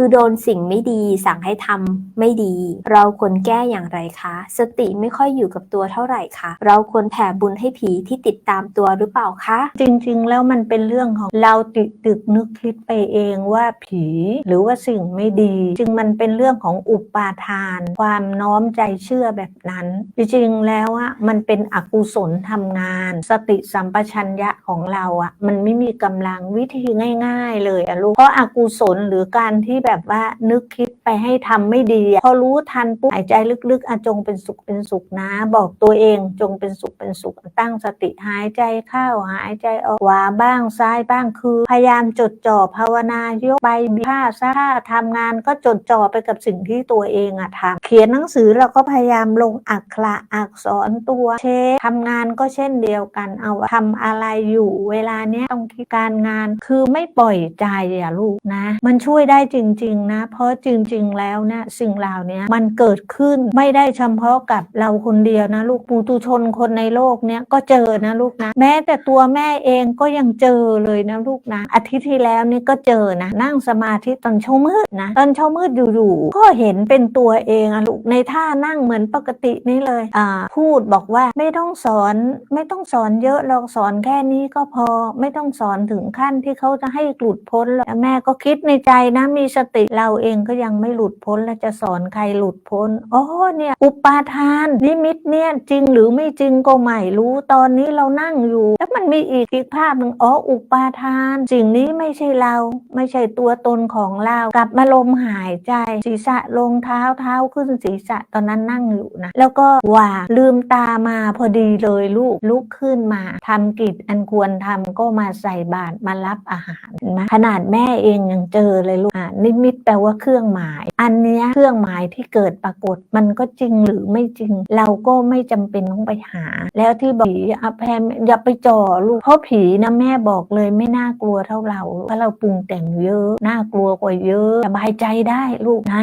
คือโดนสิ่งไม่ดีสั่งให้ทำไม่ดี เราควรแก้อย่างไรคะ สติไม่ค่อยอยู่กับตัวเท่าไหร่คะเราควรแผ่บุญให้ผีที่ติดตามตัวหรือเปล่าคะ จริงๆ แล้วมันเป็นเรื่องของเราติดตึกนึกคิดไปเองว่าผีหรือว่าสิ่งไม่ดี จึงมันเป็นเรื่องของอุปาทาน ความน้อมใจเชื่อแบบนั้น จริงๆ แล้วอะมันเป็นอกุศลทำงาน สติสัมปชัญญะของเราอะมันไม่มีกำลังวิธีง่าย ๆ เลยอะลูกเพราะอากุศลหรือการที่แบบว่านึกคิดไปให้ทำไม่ดี พอรู้ทันปุ๊บหายใจลึกๆอจงเป็นสุขเป็นสุขนะ บอกตัวเองจงเป็นสุขเป็นสุขตั้งสติหายใจเข้าหายใจออกขวาบ้างซ้ายบ้างคือ พยายามจดจ่อภาวนายกใบผ้าซะถ้าทำงานก็จดจ่อไปกับสิ่งที่ตัวเองอะทำเขียนหนังสือเราก็พยายามลงอักขระอักษรตัวเช็คทำงานก็เช่นเดียวกันเอาทำอะไรอยู่เวลาเนี้ยต้องการงานคือไม่ปล่อยใจอะลูกนะ มันช่วยได้จริงๆ นะ เพราะจริง ๆ แล้วนะสิ่งเหล่านี้มันเกิดขึ้นไม่ได้เฉพาะกับเราคนเดียวนะลูกปูตุชนคนในโลกเนี้ยก็เจอนะลูกนะ แม้แต่ตัวแม่เองก็ยังเจอเลยนะลูกนะ อาทิตย์ที่แล้วนี่ก็เจอนะนั่งสมาธิตอนเช้ามืดนะตอนเช้ามืดอยู่ๆก็เห็นเป็นตัวเองอะลูกในท่านั่งเหมือนปกตินี่เลยอ่าพูดบอกว่าไม่ต้องสอนไม่ต้องสอนเยอะเราสอนแค่นี้ก็พอไม่ต้องสอนถึงขั้นที่เขาจะให้หลุดพ้นแล้วแม่ก็คิดในใจนะมีสติเราเองก็ยังไม่หลุดพ้นแล้วจะสอนใครหลุดพ้นอ๋อเนี่ย อุปาทานนิมิตเนี่ยจริงหรือไม่จริงก็ไม่รู้ตอนนี้เรานั่งอยู่ แล้วมันมีอีกอีกภาพหนึ่งอ๋ออุปาทาน สิ่งนี้ไม่ใช่เรา ไม่ใช่ตัวตนของเรา กลับมาลมหายใจ ศีรษะลงเท้าเท้าขึ้นศีรษะตอนนั้นนั่งอยู่นะ แล้วก็วางลืมตามาพอดีเลยลูกลุกขึ้นมาทำกิจอันควรทำก็มาใส่บาตรมารับอาหารเห็นไหมขนาดแม่เองยังเจอเลยลูกอะนิมิตแปลว่าเครื่องหมาย อันนี้เครื่องหมายที่เกิดปรากฏมันก็จริงหรือไม่จริง เราก็ไม่จำเป็นต้องไปหา แล้วที่บอกผีอาแพมอย่าไปจ่อลูกเพราะผีนะแม่บอกเลยไม่น่ากลัวเท่าเราเพราะเราปรุงแต่งเยอะน่ากลัวกว่าเยอะสบายใจได้ลูกนะ